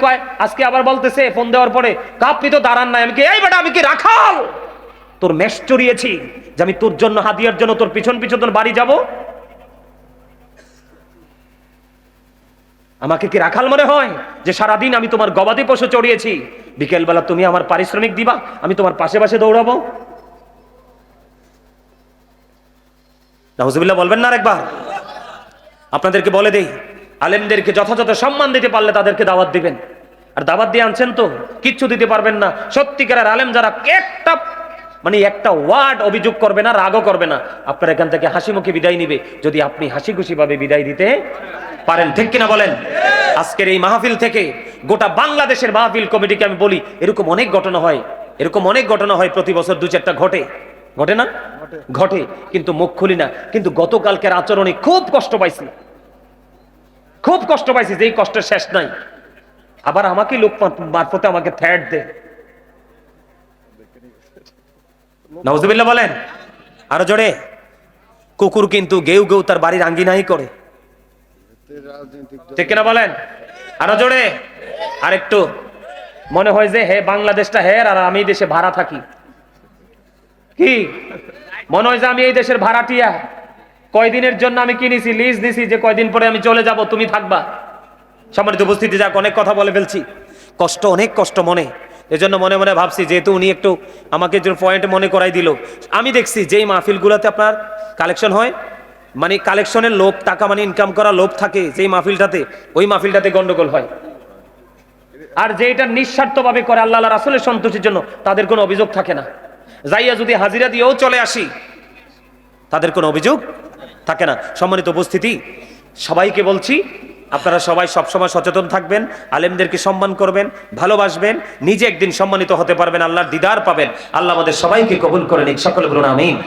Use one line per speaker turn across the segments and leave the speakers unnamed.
কয়, আজকে আবার বলতেছে, ফোন দেওয়ার পরে "কা তো দাঁড়ান নাই। আমি কি, এই বেটা, আমি কি রাখাল? তোর মেষ চড়িয়েছি, যে আমি তোর জন্য হাদিয়ার জন্য তোর পিছন পিছন তোর বাড়ি যাব? আমাকে কি রাখাল মনে হয়, যে সারাদিন আমি তোমার গবাদি পশু চড়িয়েছি, বিকেলবেলা তুমি আমার পারিশ্রমিক দিবা, আমি তোমার পাশে পাশে দৌড়াবো? নাহুজুবিল্লাহ বলবেন না একবার। আপনাদেরকে বলে দেই, আলেমদেরকে যথাযথ সম্মান দিতে পারলে তাদেরকে দাওয়াত দিবেন। আর দাওয়াত দিয়ে আনছেন তো, কিচ্ছু দিতে পারবেন না। সত্যিকারের আলেম যারা একটা মানে একটা ওয়ার্ড অভিযোগ করবে না, রাগও করবে না, আপনার এখান থেকে হাসি মুখে বিদায় নিবে। যদি আপনি হাসি খুশি ভাবে বিদায় দিতে পারেন, ঠিক কিনা বলেন? আজকের এই মাহফিল থেকে গোটা বাংলাদেশের মাহফিল কমিটিকে আমি বলি, এরকম অনেক ঘটনা হয়, এরকম অনেক ঘটনা হয় প্রতি বছর দু চারটা ঘটে। ঘটে না? ঘটে, কিন্তু মুখ খুলি না। কিন্তু গতকালকের আচরণে খুব কষ্ট পাইছি। খুব কষ্ট পাইছি যে কষ্টের শেষ নাই। আবার আমাকে লোক মারফতে আমাকে থ্যাট দে নওয়াজুবিল্লাহ বলেন, আরও জোরে। কুকুর কিন্তু গেউ গেউ তার বাড়ির আঙ্গিনাই করে। ঠিক কিনা বলেন? আরও জোরে। আর একটু মনে হয় যে, হে বাংলাদেশটা হের আর আমি দেশে ভাড়া থাকি। কি? মনে হয় যে আমি এই দেশের ভাড়াটিয়া। কয়দিনের জন্য আমি কিনেছি, লিজ দিছি যে কয়দিন পরে আমি চলে যাব, তুমি থাকবা। সম্মানিত উপস্থিতি, যাক, অনেক কথা বলে ফেলছি। কষ্ট, অনেক কষ্ট মনে। এজন্য মনে মনে ভাবছি, যেহেতু উনি একটু আমাকে যে পয়েন্ট মনে করাই দিল। আমি দেখছি যেই মাহফিলগুলোতে আপনার কালেকশন হয় মানে কালেকশনের লোভ টাকা মানে ইনকাম করা লোভ থাকে, যেই মাহফিলটাতে, ওই মাহফিলটাতে গন্ডগোল হয়। আর যে এটা নিঃস্বার্থভাবে করে আল্লাহ রাসুলের সন্তোষের জন্য, তাদের কোনো অভিযোগ থাকে না। যাইয়া যদি হাজিরা দিয়েও চলে আসি, তাদের কোনো অভিযোগ থাকে না। সম্মানিত উপস্থিতি, সবাইকে বলছি আপনারা সবাই সবসময় সচেতন থাকবেন, আলেমদেরকে সম্মান করবেন, ভালোবাসবেন, নিজে একদিন সম্মানিত হতে পারবেন, আল্লাহর দিদার পাবেন। আল্লাহ আমাদের সবাইকে কবুল করে নিক, সকলে বলুন আমিন।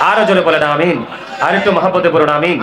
আরও জোরে বলেন আমিন। আর একটু মহাপদে বলুন
আমিন।